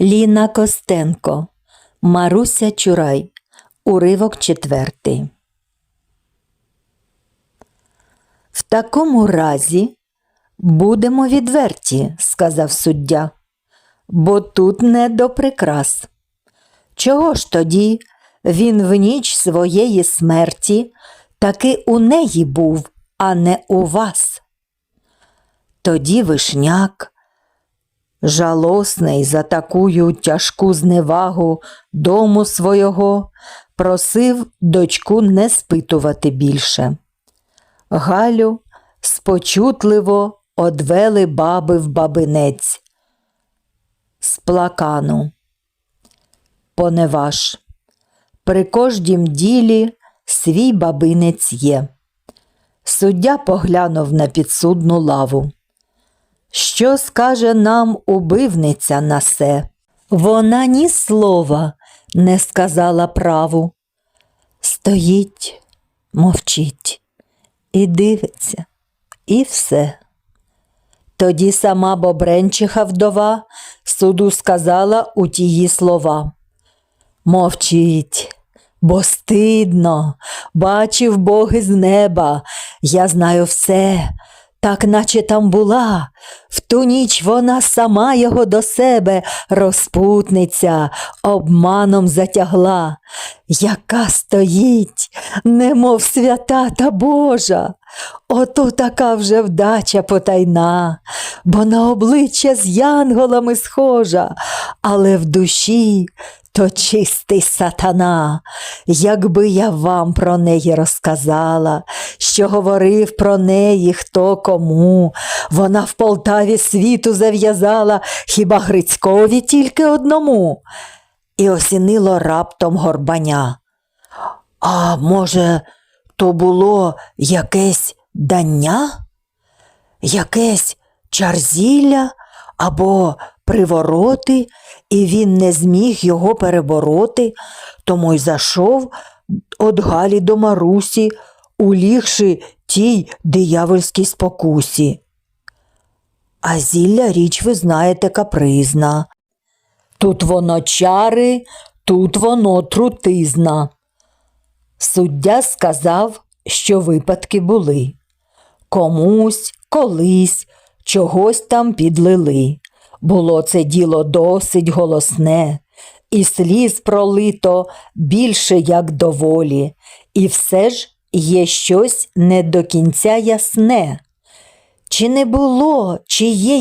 Ліна Костенко, Маруся Чурай, уривок четвертий. В такому разі будемо відверті, сказав суддя, бо тут не до прикрас. Чого ж тоді він в ніч своєї смерті таки у неї був, а не у вас? Тоді вишняк, жалосний за такую тяжку зневагу дому свого, просив дочку не спитувати більше. Галю спочутливо одвели баби в бабинець з плакану. Поневаж. При кождім ділі свій бабинець є. Суддя поглянув на підсудну лаву. Що скаже нам убивниця на се? Вона ні слова не сказала праву. Стоїть, мовчить і дивиться, і все. Тоді сама Бобренчиха вдова суду сказала у тії слова. Мовчіть, бо стидно, бачив Бог із неба, я знаю все, так наче там була. В ту ніч вона сама його до себе, розпутниця, обманом затягла, яка стоїть, немов свята та Божа. Ото така вже вдача потайна, бо на обличчя з янголами схожа, але в душі то чистий сатана. Якби я вам про неї розказала, що говорив про неї хто кому, вона в Полтаві світу зав'язала, хіба Грицькові тільки одному. І осінило раптом горбаня. А може, то було якесь дання? Якесь чарзілля або привороти, і він не зміг його перебороти, тому й зайшов од Галі до Марусі, улігши тій диявольській спокусі. А зілля річ, ви знаєте, капризна. Тут воно чари, тут воно трутизна. Суддя сказав, що випадки були. Комусь, колись, чогось там підлили. Було це діло досить голосне, і сліз пролито більше, як доволі, і все ж є щось не до кінця ясне. Чи не було, чи є